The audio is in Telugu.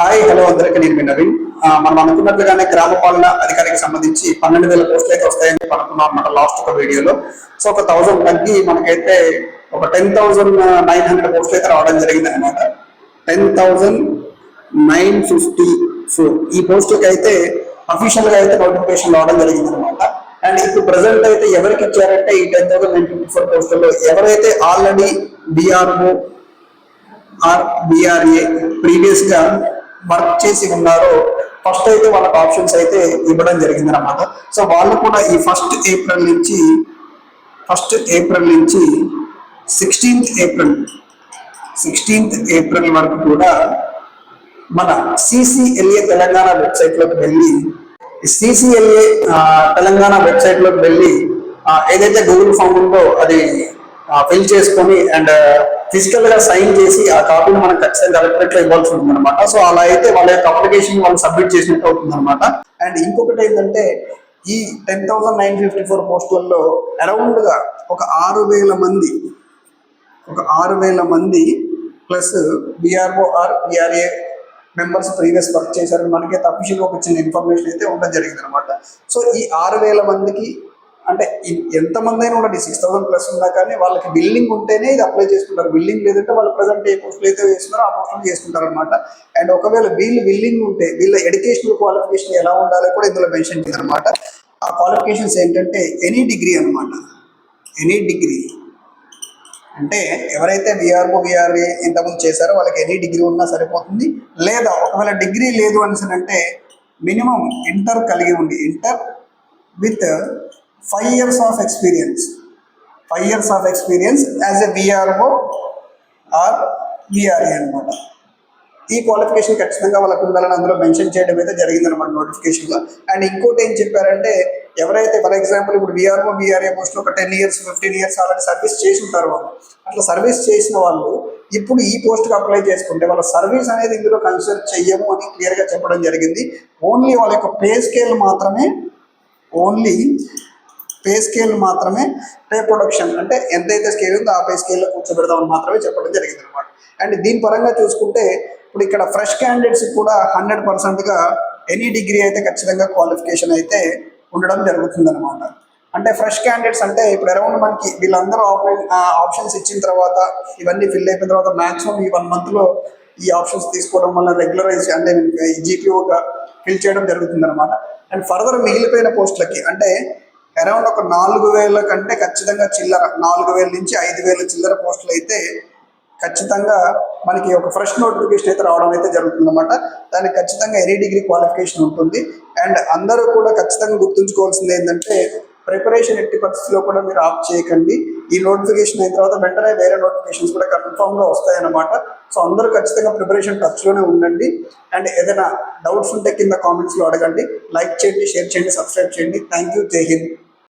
హాయ్ హలో అందరికీ. నేను మీ నవీన్. మనం అనుకున్నట్లుగానే గ్రామ పాలన అధికారికి సంబంధించి పన్నెండు వేల పోస్టులు అయితే వస్తాయని అనుకున్నాం అనమాట లాస్ట్ ఒక వీడియోలో. సో ఒక థౌసండ్ తగ్గి మనకైతే ఒక టెన్ థౌసండ్ నైన్ హండ్రెడ్ పోస్టులు అయితే రావడం జరిగింది అనమాట ten thousand nine fifty four ఈ పోస్టులకి అయితే అఫీషియల్గా అయితే నోటిఫికేషన్ రావడం జరిగింది అనమాట అండ్ ఇప్పుడు ప్రెసెంట్ అయితే ఎవరికి ఇచ్చారంటే ఈ ten thousand nine fifty four పోస్టుల్లో ఎవరైతే ఆల్రెడీ బీఆర్ఓ ఆర్ బిఆర్ఏ ప్రీవియస్గా వర్క్ చేసి ఉన్నారో. ఫస్ట్ అయితే వాళ్ళకి ఆప్షన్స్ అయితే ఇవ్వడం జరిగింది అనమాట సో వాళ్ళు కూడా ఈ ఫస్ట్ ఏప్రిల్ నుంచి ఫస్ట్ ఏప్రిల్ నుంచి సిక్స్టీన్త్ ఏప్రిల్ సిక్స్టీన్త్ ఏప్రిల్ వరకు కూడా మన సిసిఎల్ఏ తెలంగాణ వెబ్సైట్లోకి వెళ్ళి సిసిఎల్ఏ తెలంగాణ వెబ్సైట్లోకి వెళ్ళి ఏదైతే గూగుల్ ఫామ్ ఉందో అది ఫిల్ చేసుకొని అండ్ ఫిజికల్గా సైన్ చేసి ఆ కాపీని మనం ఖచ్చితంగా కలెక్టరేట్లో ఇవ్వాల్సి ఉంటుంది అనమాట సో అలా అయితే వాళ్ళ యొక్క అప్లికేషన్ వాళ్ళు సబ్మిట్ చేసినట్టు అవుతుంది అనమాట అండ్ ఇంకొకటి ఏంటంటే ఈ ten thousand nine fifty four పోస్టులలో అరౌండ్గా ఒక ఆరు వేల మంది ఒక ఆరు వేల మంది plus BRO or BRA members previous work చేశారని మనకి అఫీషియల్గా ఒక చిన్న ఇన్ఫర్మేషన్ అయితే ఉండడం జరిగింది అనమాట సో ఈ ఆరు వేల మందికి అంటే ఎంతమంది అయినా ఉండండి సిక్స్ థౌసండ్ ప్లస్ ఉన్నా కానీ వాళ్ళకి బిల్డింగ్ ఉంటేనే ఇది అప్లై చేసుకుంటారు బిల్డింగ్ లేదంటే వాళ్ళు ప్రజెంట్ ఏ పోస్టులు అయితే వేస్తున్నారో ఆ పోస్టులు చేసుకుంటారు అనమాట అండ్ ఒకవేళ వీళ్ళు బిల్డింగ్ ఉంటే వీళ్ళ ఎడ్యుకేషనల్ క్వాలిఫికేషన్ ఎలా ఉండాలో కూడా ఇందులో మెన్షన్ చేయాలన్నమాట ఆ క్వాలిఫికేషన్స్ ఏంటంటే ఎనీ డిగ్రీ అనమాట ఎనీ డిగ్రీ. అంటే ఎవరైతే విఆర్ఓ విఆర్ఏ ఇంతకుముందు చేశారో వాళ్ళకి ఎనీ డిగ్రీ ఉన్నా సరిపోతుంది. లేదా ఒకవేళ డిగ్రీ లేదు అని అంటే మినిమం ఇంటర్ కలిగి ఉండి inter with five years of experience five years of experience as a VRO or VRA అనమాట ఈ క్వాలిఫికేషన్ ఖచ్చితంగా వాళ్ళకు ఉండాలని అందులో మెన్షన్ చేయడం అయితే జరిగిందనమాట నోటిఫికేషన్లో అండ్ ఇంకోటి ఏం చెప్పారంటే ఎవరైతే ఫర్ ఎగ్జాంపుల్ ఇప్పుడు విఆర్ఓ విఆర్ఏ పోస్ట్ ఒక ten years fifteen years already service చేసి ఉంటారు వాళ్ళు. అట్లా సర్వీస్ చేసిన వాళ్ళు ఇప్పుడు ఈ పోస్ట్కి అప్లై చేసుకుంటే వాళ్ళ సర్వీస్ అనేది ఇందులో కన్సిడర్ చెయ్యము అని క్లియర్గా చెప్పడం జరిగింది. ఓన్లీ వాళ్ళ యొక్క పే స్కేల్ మాత్రమే ఓన్లీ పే స్కేల్ మాత్రమే పే ప్రొడక్షన్ అంటే ఎంతైతే స్కేల్ ఉందో ఆ పే స్కేల్లో కూర్చోబెడదామని మాత్రమే చెప్పడం జరిగింది అనమాట అండ్ దీని పరంగా చూసుకుంటే ఇప్పుడు ఇక్కడ ఫ్రెష్ క్యాండిడేట్స్ కూడా హండ్రెడ్ పర్సెంట్గా ఎనీ డిగ్రీ అయితే ఖచ్చితంగా క్వాలిఫికేషన్ అయితే ఉండడం జరుగుతుంది అనమాట అంటే ఫ్రెష్ క్యాండిడేట్స్ అంటే ఇప్పుడు అరౌండ్ మనకి వీళ్ళందరూ ఆప్షన్స్ ఇచ్చిన తర్వాత ఇవన్నీ ఫిల్ అయిపోయిన తర్వాత మ్యాక్సిమం ఈ వన్ మంత్లో ఈ ఆప్షన్స్ తీసుకోవడం వల్ల రెగ్యులరైజ్ అంటే జీపీఓగా ఫిల్ చేయడం జరుగుతుంది అనమాట అండ్ ఫర్దర్ మిగిలిపోయిన పోస్టులకి అంటే అరౌండ్ ఒక నాలుగు వేల కంటే ఖచ్చితంగా చిల్లర నాలుగు వేల నుంచి ఐదు వేల చిల్లర పోస్టులు అయితే ఖచ్చితంగా మనకి ఒక ఫ్రెష్ నోటిఫికేషన్ అయితే రావడం అయితే జరుగుతుందన్నమాట. దానికి ఖచ్చితంగా ఎనీ డిగ్రీ క్వాలిఫికేషన్ ఉంటుంది. అండ్ అందరూ కూడా ఖచ్చితంగా గుర్తుంచుకోవాల్సింది ఏంటంటే ప్రిపరేషన్ ఎట్టి పరిస్థితిలో కూడా మీరు ఆఫ్ చేయకండి. ఈ నోటిఫికేషన్ అయిన తర్వాత వెంటనే వేరే నోటిఫికేషన్స్ కూడా కన్ఫామ్గా వస్తాయన్నమాట. సో అందరూ ఖచ్చితంగా ప్రిపరేషన్ టచ్లోనే ఉండండి. అండ్ ఏదైనా డౌట్స్ ఉంటే కింద కామెంట్స్లో అడగండి. లైక్ చేయండి షేర్ చేయండి సబ్స్క్రైబ్ చేయండి. థ్యాంక్ యూ జై హింద్